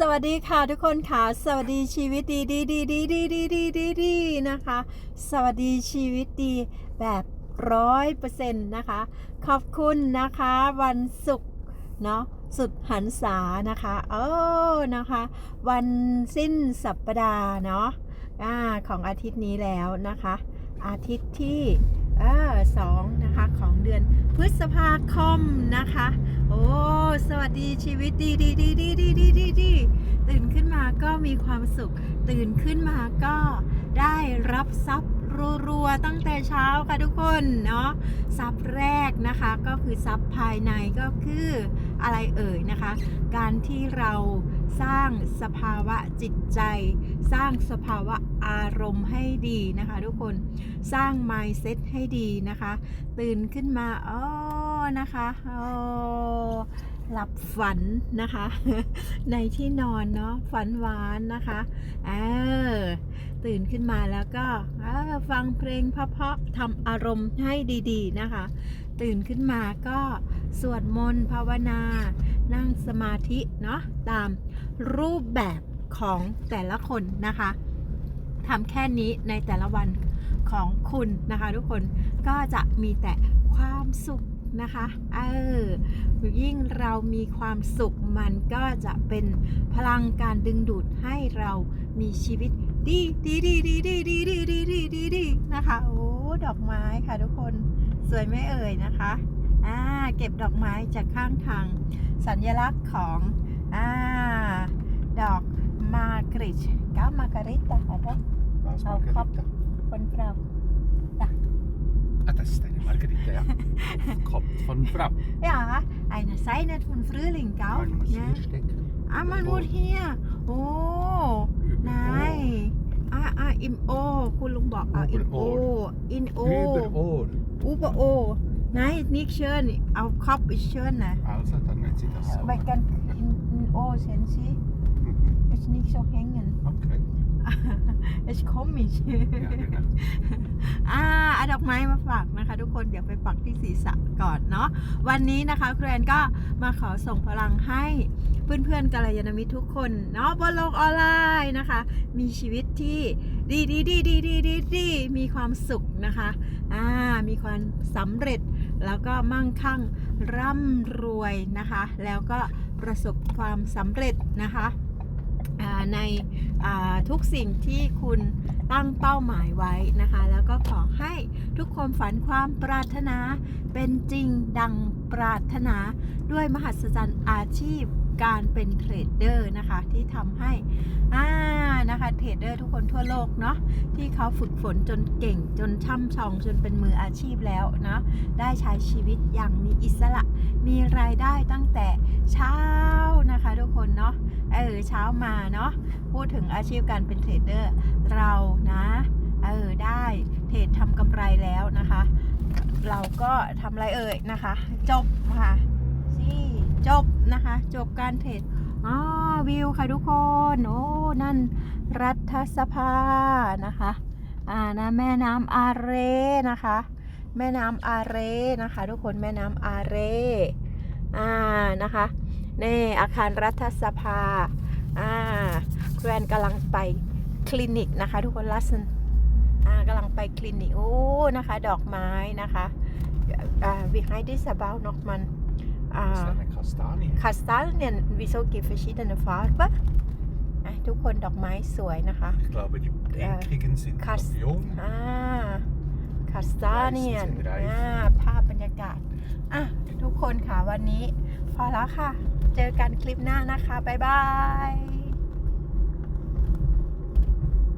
สวัสดีค่ะทุกคนค่ะ สวัสดีชีวิตดีดีดีดีดีดีดีดีดีนะคะ สวัสดีชีวิตดีแบบร้อยเปอร์เซ็นต์นะคะ ขอบคุณนะคะ วันศุกร์เนาะสุดหันษานะคะโอ้นะคะ วันสิ้นสัปดาห์เนาะอ่าของอาทิตย์นี้แล้วนะคะ อาทิตย์ที่เออสองนะคะของเดือนพฤษภาคมนะคะ อ้ สวัสดีชีวิตดีดีดีดีดีดีดีดีตื่นขึ้นมาก็มีความสุข ตื่นขึ้นมาก็ได้รับทรัพย์รัวๆตั้งแต่เช้าค่ะทุกคนเนาะทรัพย์แรกนะคะก็คือทรัพย์ภายในก็คืออะไรเอ่ยนะคะ การที่เราสร้างสภาวะจิตใจ สร้างสภาวะอารมณ์ให้ดีนะคะ ทุกคนสร้าง mindset ให้ดีนะคะ ตื่นขึ้นมาอ๋อ นะคะอ๋อหลับฝันนะคะ ในที่นอนเนาะฝันหวานนะคะเออตื่นขึ้นมาแล้วก็ฟังเพลงเพราะๆทำอารมณ์ให้ดีๆนะคะ ตื่นขึ้นมาก็สวดมนต์ภาวนา นั่งสมาธิเนาะตามรูปแบบของแต่ละคนนะคะทำแค่นี้ในแต่ละวันของคุณนะคะ ทุกคนก็จะมีแต่ความสุข นะคะเออยิ่งเรามีความสุขมันก็จะเป็นพลังการดึงดูดให้เรามีชีวิตดีดีดีดีดีดีดีดีดีดีดีนะคะโอ้ดอกไม้ค่ะทุกคนสวยไม่เอ่ยนะคะอ่าเก็บดอกไม้จากข้างทาง สัญลักษณ์ของอ่าดอกมาร์กริชก้ามาร์กริตอะอะไร Waar is Oh, grap. Margarita? คนเรา eine Margarita, ja. Kommt von Frau. Ja, eine Seite von Frühling, gell? Man muss Ja. hier stecken. Ah, man muss hier. Oh, nein. Ah, ah, im O. คุณลุงบอกเอา im O. in O. Über Ohr. Über O. Nein, nicht schön. Auf Kopf ist schön. Ne? Also, dann wenn Sie das so Weil machen. ganz in, in O sehen Sie, Mhm. ist nicht so hängen. Okay. Ist komisch. Ja, genau. อ่าเอาดอกไม้มาฝากนะคะ ทุกคนเดี๋ยวไปปักที่ศีรษะก่อนเนาะวันนี้นะคะครูแอนก็มาขอส่งพลังให้เพื่อนๆกัลยาณมิตรทุกคนเนาะบนโลกออนไลน์นะคะ มีชีวิตที่ดีดีดีดีดีดีดีมีความสุขนะคะอ่ามีความสำเร็จแล้วก็มั่งคั่งร่ำรวยนะคะ แล้วก็ประสบความสำเร็จนะคะอ่า ในทุกสิ่งที่คุณตั้งเป้าหมายไว้นะคะ แล้วก็ขอให้ทุกความฝันความปรารถนาเป็นจริงดังปรารถนาด้วยมหัศจรรย์อาชีพการเป็นเทรดเดอร์นะคะที่ทำให้อ่านะคะเทรดเดอร์ทุกคนทั่วโลกเนาะที่เขาฝึกฝนจนเก่งจนช่ำชองจนเป็นมืออาชีพแล้วนะได้ใช้ชีวิตอย่างมีอิสระ มีรายได้ตั้งแต่เช้า นะคะทุกคนเนาะเออเช้ามาเนาะพูดถึงอาชีพการเป็นเทรดเดอร์เรานะเออได้เทรดทำกำไรแล้วนะคะ เราก็ทำอะไรเอ่ยนะคะ จบค่ะซี่จบนะคะ จบการเทรดอ๋อวิวค่ะทุกคนโอ้นั่นรัฐสภานะคะอ่านะแม่น้ำอาเรนะคะ แม่น้ำอาเรนะคะ ทุกคนแม่น้ำอาเรอ่านะคะ นี่อาคารรัฐสภา อ่าแกรนกำลังไปคลินิกนะคะทุกคนลัสนอ่ากำลังไปคลินิก โอ้ นะคะ ดอกไม้นะคะอ่า behind this about noch man Das อ่า ist eine Kastanie. Kastanien wieso gibt verschiedene Farben อะทุกคนดอกไม้สวยนะคะ Ich glaube, die eckigen sind Kast- Papillon. อ่าคาสตาเนียน Reifen sind reif อ่าภาพบรรยากาศ อะ ทุกคนค่ะวันนี้พอแล้วค่ะ เจอกันคลิปหน้านะคะ บ๊ายบาย